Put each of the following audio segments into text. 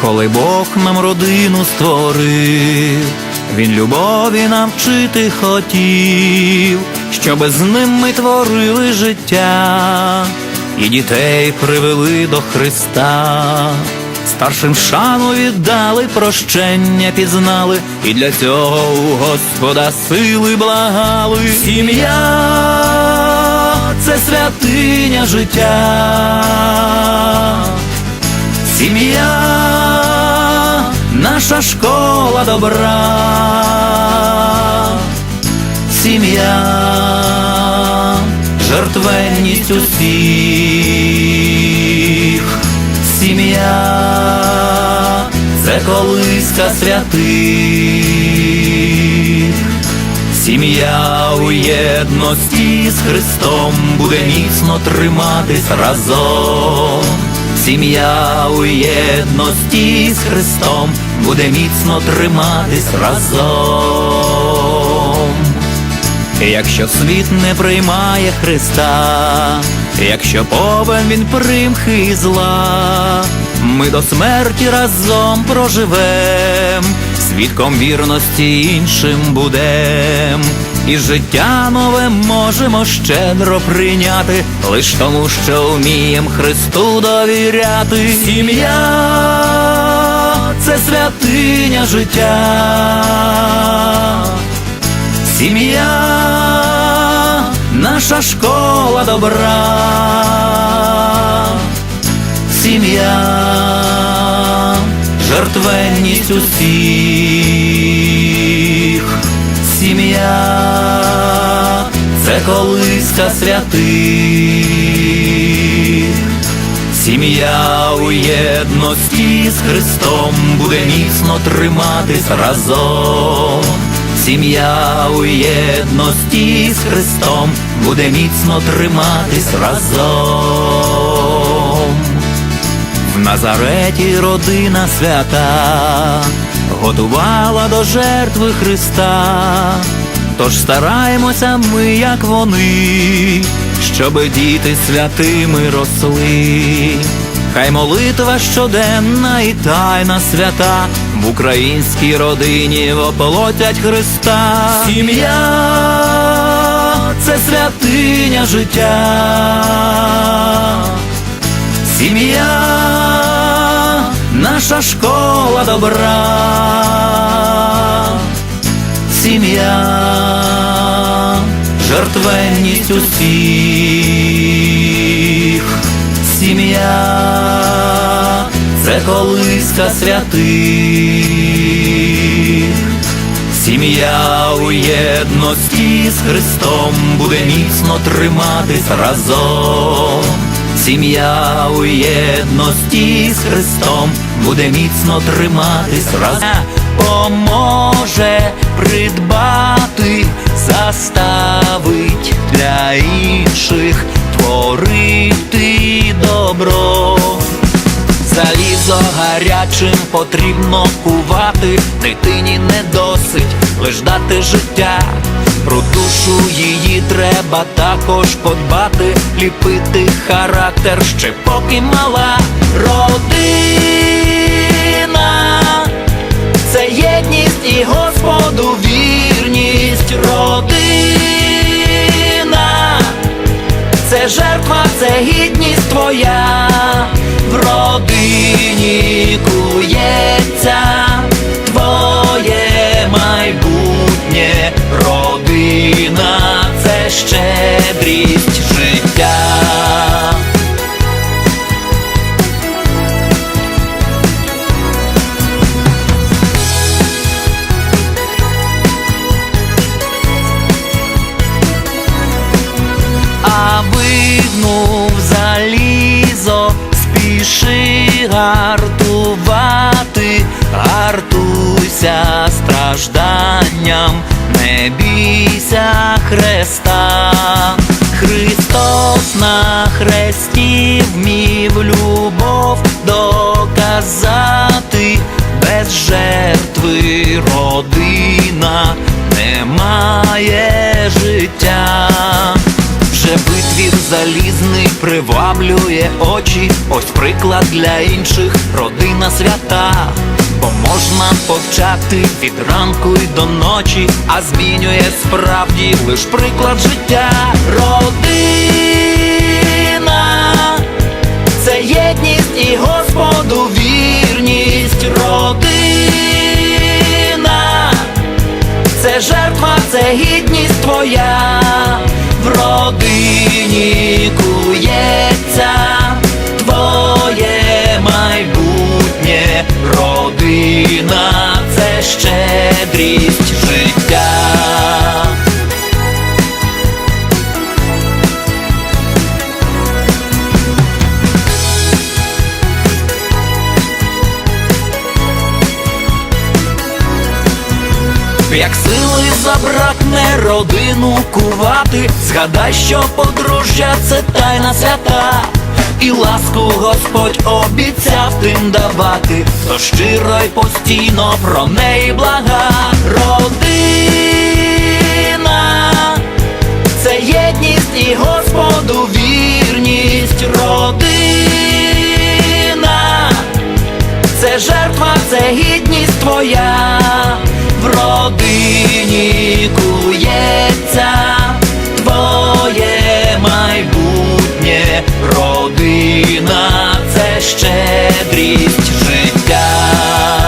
коли Бог нам родину створив, Він любові навчити хотів, щоби з ним ми творили життя, і дітей привели до Христа. Старшим шану віддали, прощення пізнали, і для цього у Господа сили благали. Сім'я це святиня життя. Сім'я наша школа добра. Сім'я жертвенність усіх. Сім'я це колиска святих. Сім'я у єдності з Христом буде міцно триматись разом. Сім'я у єдності з Христом буде міцно триматись разом. Якщо світ не приймає Христа, якщо повен він примхи і зла, ми до смерті разом проживем, свідком вірності іншим будем, і життя нове можемо щедро прийняти, лиш тому, що вмієм Христу довіряти. Сім'я це святиня життя. Сім'я наша школа добра. Сім'я жертвенність усіх. Сім'я колиска святих. Сім'я у єдності з Христом буде міцно триматись разом. Сім'я у єдності з Христом буде міцно триматись разом. В Назареті родина свята готувала до жертви Христа. Тож стараємося ми, як вони, щоби діти святими росли. Хай молитва щоденна і тайна свята в українській родині воплотять Христа. Сім'я це святиня життя. Сім'я наша школа добра. Сім'я жертвенність усіх. Сім'я це колиска святих. Сім'я у єдності з Христом буде міцно триматись разом. Сім'я у єдності з Христом буде міцно триматись разом. Поможе придбати, заставить для інших творити добро. Залізо гарячим потрібно кувати, дитині не досить лиш дати життя. Про душу її треба також подбати, ліпити характер ще поки мала родина. Єдність і Господу вірність родина. Це жертва, це гідність твоя в родині кується твоє майбутнє родина, це щедрість стражданням, не бійся Христа. Христос на хресті вмів любов доказати, без жертви родина не має життя. Залізний приваблює очі, ось приклад для інших, родина свята, бо можна повчати від ранку й до ночі, а змінює справді лиш приклад життя. Родина це єдність і Господу жертва, це гідність твоя, в родині кується твоє майбутнє, родина це щедрість життя. Як сили забракне родину кувати, згадай, що подружжя це тайна свята, і ласку Господь обіцяв тим давати, то щиро й постійно про неї блага. Родина, це єдність і Господу вірність, родина, це жертва, це гідність твоя, родині кується твоє майбутнє, родина це щедрість життя.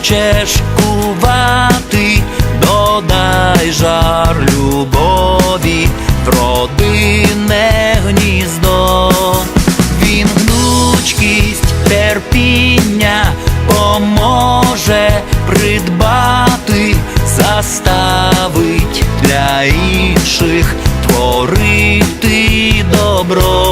Хочеш кувати, додай жар любові в родинне гніздо. Він гнучкість терпіння поможе придбати, заставить для інших творити добро.